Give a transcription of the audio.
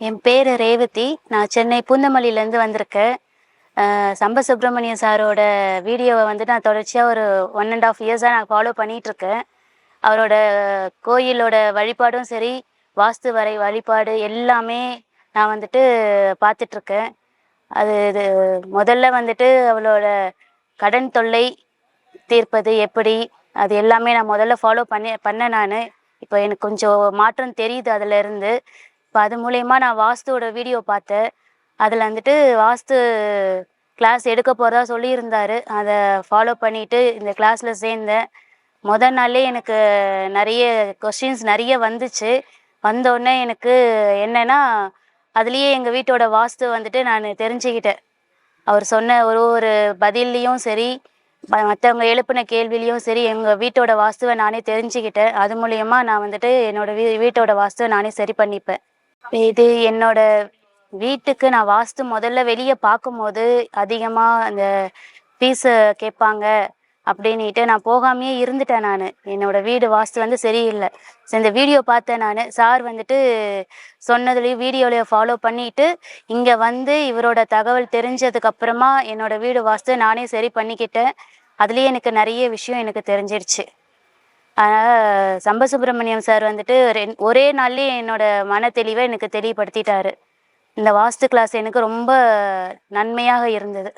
என் பேர் ரேவதி. நான் சென்னை பூந்தமல்லியிலேருந்து வந்திருக்கேன். அஹ் சம்ப சாரோட வீடியோவை வந்து நான் தொடர்ச்சியாக ஒரு ஒன் அண்ட் ஆஃப் இயர்ஸாக நான் ஃபாலோ பண்ணிகிட்ருக்கேன் அவரோட கோயிலோட வழிபாடும் சரி வாஸ்து வரை வழிபாடு எல்லாமே நான் வந்துட்டு பார்த்துட்ருக்கேன் அது இது முதல்ல வந்துட்டு அவளோட கடன் தொல்லை தீர்ப்பது எப்படி அது எல்லாமே நான் முதல்ல ஃபாலோ பண்ணி பண்ணேன் நான். இப்போ எனக்கு கொஞ்சம் மாற்றம் தெரியுது அதிலிருந்து. இப்போ அது மூலயமா நான் வாஸ்துவோட வீடியோ பார்த்தேன். அதில் வந்துட்டு வாஸ்து கிளாஸ் எடுக்க போகிறதா சொல்லியிருந்தார். அதை ஃபாலோ பண்ணிட்டு இந்த கிளாஸில் சேர்ந்தேன். முத நாளே எனக்கு நிறைய கொஷின்ஸ் நிறைய வந்துச்சு. வந்தோடனே எனக்கு என்னென்னா அதுலேயே எங்கள் வீட்டோட வாஸ்து வந்துட்டு நான் தெரிஞ்சுக்கிட்டேன். அவர் சொன்ன ஒரு ஒரு பதில்லையும் சரி மற்றவங்க எழுப்பின கேள்விலையும் சரி எங்கள் வீட்டோட வாஸ்துவை நானே தெரிஞ்சுக்கிட்டேன். அது மூலியமாக நான் வந்துட்டு என்னோட வீ வீட்டோட வாஸ்துவை நானே சரி பண்ணிப்பேன். இது என்னோட வீட்டுக்கு நான் வாஸ்து முதல்ல வெளியே பார்க்கும்போது அதிகமாக அந்த ஃபீஸு கேட்பாங்க அப்படின்னுட்டு நான் போகாமையே இருந்துட்டேன் நான். என்னோடய வீடு வாஸ்து வந்து சரியில்லை. ஸோ இந்த வீடியோ பார்த்தேன் நான். சார் வந்துட்டு சொன்னதுலேயும் வீடியோலையும் ஃபாலோ பண்ணிட்டு இங்கே வந்து இவரோட தகவல் தெரிஞ்சதுக்கப்புறமா என்னோடய வீடு வாஸ்து நானே சரி பண்ணிக்கிட்டேன். அதுலேயே எனக்கு நிறைய விஷயம் எனக்கு தெரிஞ்சிருச்சு. அதனால் சம்பசுப்ரமணியம் சார் வந்துட்டு ரெண் ஒரே நாள்லேயே என்னோடய மன தெளிவை எனக்கு தெளிவுபடுத்திட்டார். இந்த வாஸ்து கிளாஸ் எனக்கு ரொம்ப நன்மையாக இருந்தது.